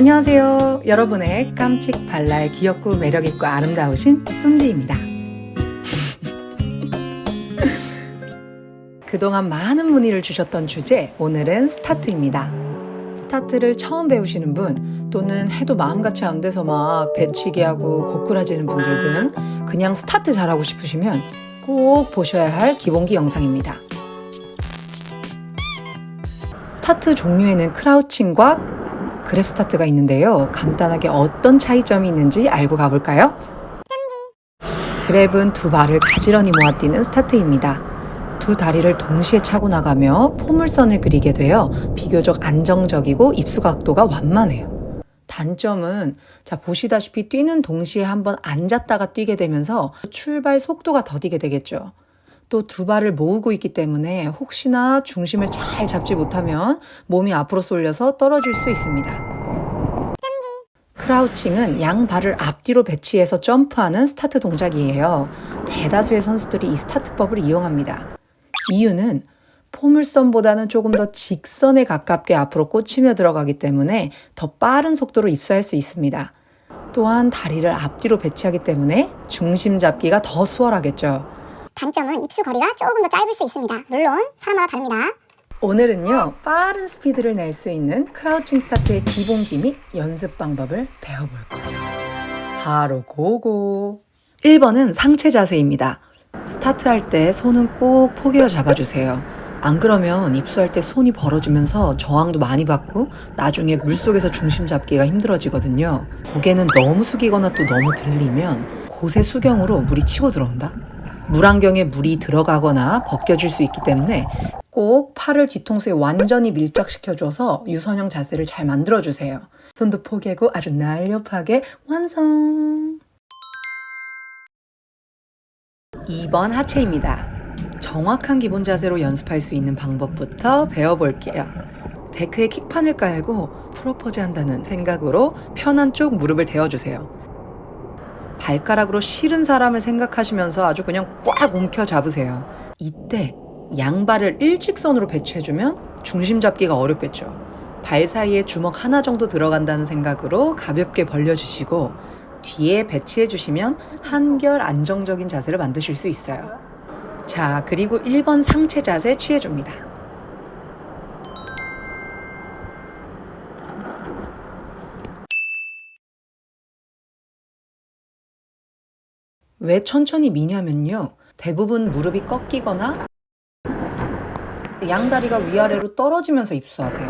안녕하세요. 여러분의 깜찍 발랄 귀엽고 매력있고 아름다우신 쁨지입니다. 그동안 많은 문의를 주셨던 주제, 오늘은 스타트입니다. 스타트를 처음 배우시는 분, 또는 해도 마음같이 안 돼서 막 배치기 하고 고꾸라지는 분들 등 그냥 스타트 잘하고 싶으시면 꼭 보셔야 할 기본기 영상입니다. 스타트 종류에는 크라우칭과 그랩 스타트가 있는데요. 간단하게 어떤 차이점이 있는지 알고 가볼까요? 그랩은 두 발을 가지런히 모아 뛰는 스타트입니다. 두 다리를 동시에 차고 나가며 포물선을 그리게 되어 비교적 안정적이고 입수 각도가 완만해요. 단점은 자 보시다시피 뛰는 동시에 한번 앉았다가 뛰게 되면서 출발 속도가 더디게 되겠죠. 또 두 발을 모으고 있기 때문에 혹시나 중심을 잘 잡지 못하면 몸이 앞으로 쏠려서 떨어질 수 있습니다. 크라우칭은 양 발을 앞뒤로 배치해서 점프하는 스타트 동작이에요. 대다수의 선수들이 이 스타트법을 이용합니다. 이유는 포물선보다는 조금 더 직선에 가깝게 앞으로 꽂히며 들어가기 때문에 더 빠른 속도로 입수할 수 있습니다. 또한 다리를 앞뒤로 배치하기 때문에 중심 잡기가 더 수월하겠죠. 단점은 입수 거리가 조금 더 짧을 수 있습니다. 물론 사람마다 다릅니다. 오늘은요, 빠른 스피드를 낼 수 있는 크라우칭 스타트의 기본 기믹 연습 방법을 배워볼 거예요. 바로 고고. 1번은 상체 자세입니다. 스타트할 때 손은 꼭 포개어 잡아주세요. 안 그러면 입수할 때 손이 벌어지면서 저항도 많이 받고 나중에 물속에서 중심 잡기가 힘들어지거든요. 고개는 너무 숙이거나 또 너무 들리면 곳의 수경으로 물이 치고 들어온다. 물안경에 물이 들어가거나 벗겨질 수 있기 때문에 꼭 팔을 뒤통수에 완전히 밀착시켜줘서 유선형 자세를 잘 만들어주세요. 손도 포개고 아주 날렵하게 완성! 2번 하체입니다. 정확한 기본 자세로 연습할 수 있는 방법부터 배워볼게요. 데크에 킥판을 깔고 프로포즈 한다는 생각으로 편한 쪽 무릎을 대어주세요. 발가락으로 싫은 사람을 생각하시면서 아주 그냥 꽉 움켜 잡으세요. 이때 양발을 일직선으로 배치해주면 중심 잡기가 어렵겠죠. 발 사이에 주먹 하나 정도 들어간다는 생각으로 가볍게 벌려주시고 뒤에 배치해주시면 한결 안정적인 자세를 만드실 수 있어요. 자, 그리고 1번 상체 자세 취해줍니다. 왜 천천히 미냐면요. 대부분 무릎이 꺾이거나 양다리가 위아래로 떨어지면서 입수하세요.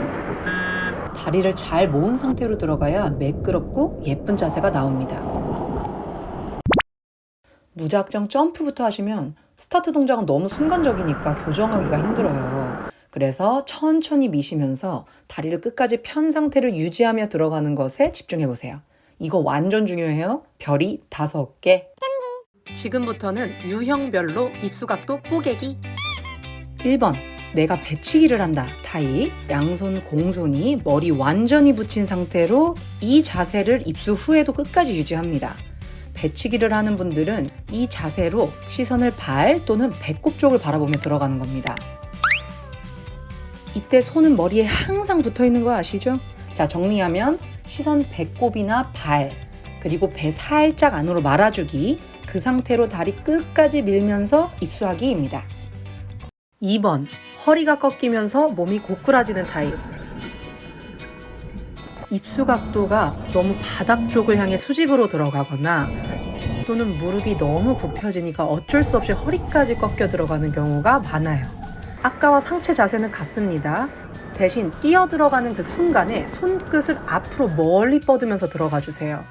다리를 잘 모은 상태로 들어가야 매끄럽고 예쁜 자세가 나옵니다. 무작정 점프부터 하시면 스타트 동작은 너무 순간적이니까 교정하기가 힘들어요. 그래서 천천히 미시면서 다리를 끝까지 편 상태를 유지하며 들어가는 것에 집중해 보세요. 이거 완전 중요해요. 별이 다섯 개. 지금부터는 유형별로 입수각도 뽀개기. 1번. 내가 배치기를 한다. 타입. 양손 공손이 머리 완전히 붙인 상태로 이 자세를 입수 후에도 끝까지 유지합니다. 배치기를 하는 분들은 이 자세로 시선을 발 또는 배꼽 쪽을 바라보며 들어가는 겁니다. 이때 손은 머리에 항상 붙어 있는 거 아시죠? 자, 정리하면 시선 배꼽이나 발, 그리고 배 살짝 안으로 말아주기, 그 상태로 다리 끝까지 밀면서 입수하기입니다. 2번, 허리가 꺾이면서 몸이 고꾸라지는 타입. 입수 각도가 너무 바닥 쪽을 향해 수직으로 들어가거나 또는 무릎이 너무 굽혀지니까 어쩔 수 없이 허리까지 꺾여 들어가는 경우가 많아요. 아까와 상체 자세는 같습니다. 대신 뛰어 들어가는 그 순간에 손끝을 앞으로 멀리 뻗으면서 들어가 주세요.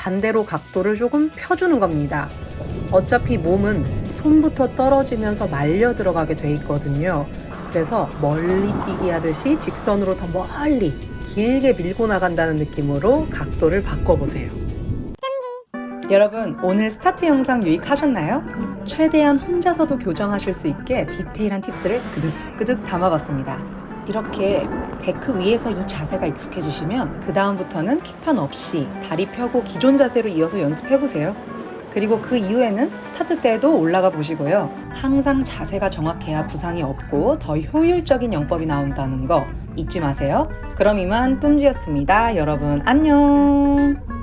반대로 각도를 조금 펴주는 겁니다. 어차피 몸은 손부터 떨어지면서 말려 들어가게 돼 있거든요. 그래서 멀리 뛰기 하듯이 직선으로 더 멀리 길게 밀고 나간다는 느낌으로 각도를 바꿔보세요. 여러분, 오늘 스타트 영상 유익하셨나요? 최대한 혼자서도 교정하실 수 있게 디테일한 팁들을 그득그득 담아봤습니다. 이렇게 데크 위에서 이 자세가 익숙해지시면 그 다음부터는 킥판 없이 다리 펴고 기존 자세로 이어서 연습해보세요. 그리고 그 이후에는 스타트 때도 올라가 보시고요. 항상 자세가 정확해야 부상이 없고 더 효율적인 영법이 나온다는 거 잊지 마세요. 그럼 이만 뿜지였습니다. 여러분 안녕.